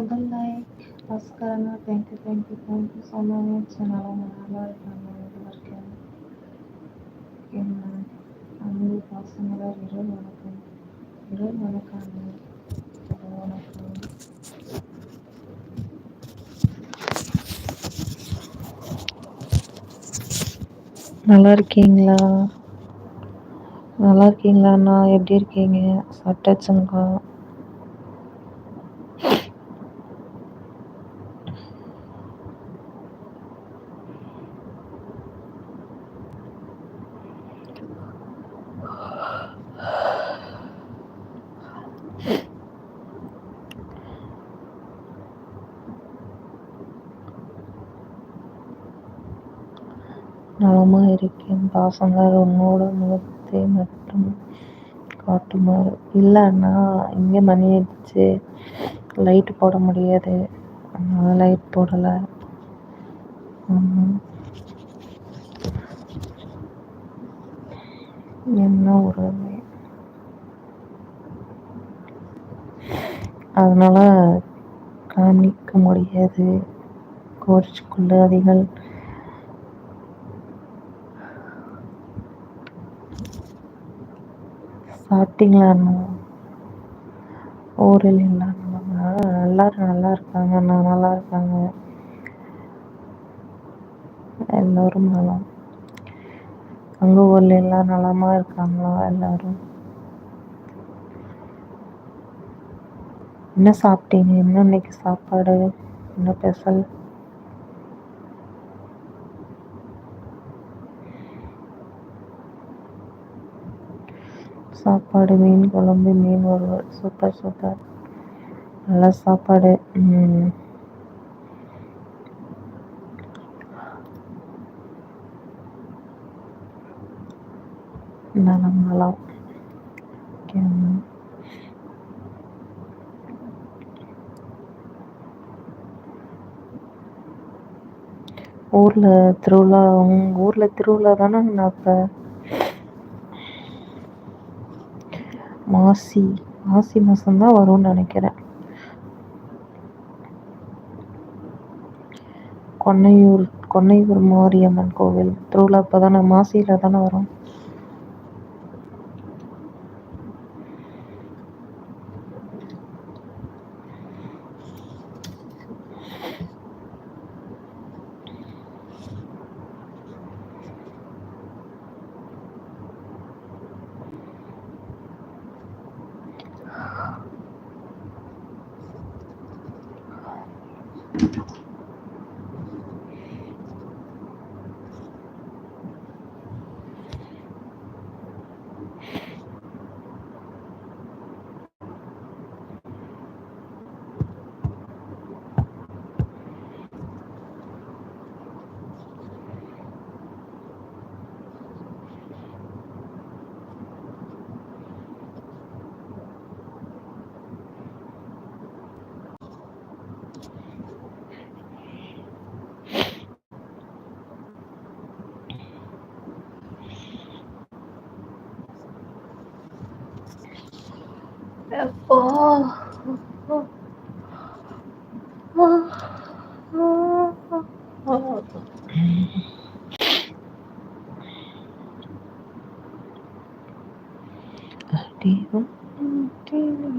முதல் like பாஸ்கரனா thank you thank you thank you so much நல்லா நல்லா இருக்காங்க நல்லா இருக்கேன் என்ன அன்பு பாசமலர் இரவு வணக்கம் இரவு வணக்கம் அன்பு. இரவு வணக்கம் நல்லா இருக்கீங்களா நல்லா இருக்கீங்களா அண்ணா எப்படி இருக்கீங்க சாப்பிட்டாச்சுங்களா நலமா இருக்கேன். பாசங்கள் உன்னோட முகத்தை மட்டும் காட்டுமாறு. இல்லை அண்ணா இங்கே மணி ஆயிடுச்சு. லைட் போட முடியாது. அதனால லைட் போடலை. என்ன ஒரு அதனால காமிக்க முடியாது. கோரிச்சு அதிகம் சாப்பிட்டீங்களா அண்ணா? ஊரில் எல்லாரும் எல்லாரும் நல்லா இருக்காங்க நான் நல்லா இருக்காங்க. எல்லோரும் நலம் அங்கே ஊரில் எல்லாம் நலமாக இருக்காங்களா எல்லாரும்? என்ன சாப்பிட்டீங்க? என்ன இன்னைக்கு சாப்பாடு? என்ன ஸ்பெஷல்? சாப்பாடு மீன் குழம்பு மீன் வறுவல். சூப்பர் சூப்பர் நல்ல சாப்பாடு. நலம் நலம் ஓகே அண்ணா. திருவிழா உங்க ஊரில் திருவிழா தானே நான் இப்போ மாசி மாசி மாதம்தான் வரும்னு நினைக்கிறேன். கொன்னையூர் கொன்னையூர் மாரியம்மன் கோவில். திருவிழா அப்போ தானே மாசியில் தானே வரும். 예뻐. 어디요? 어디요?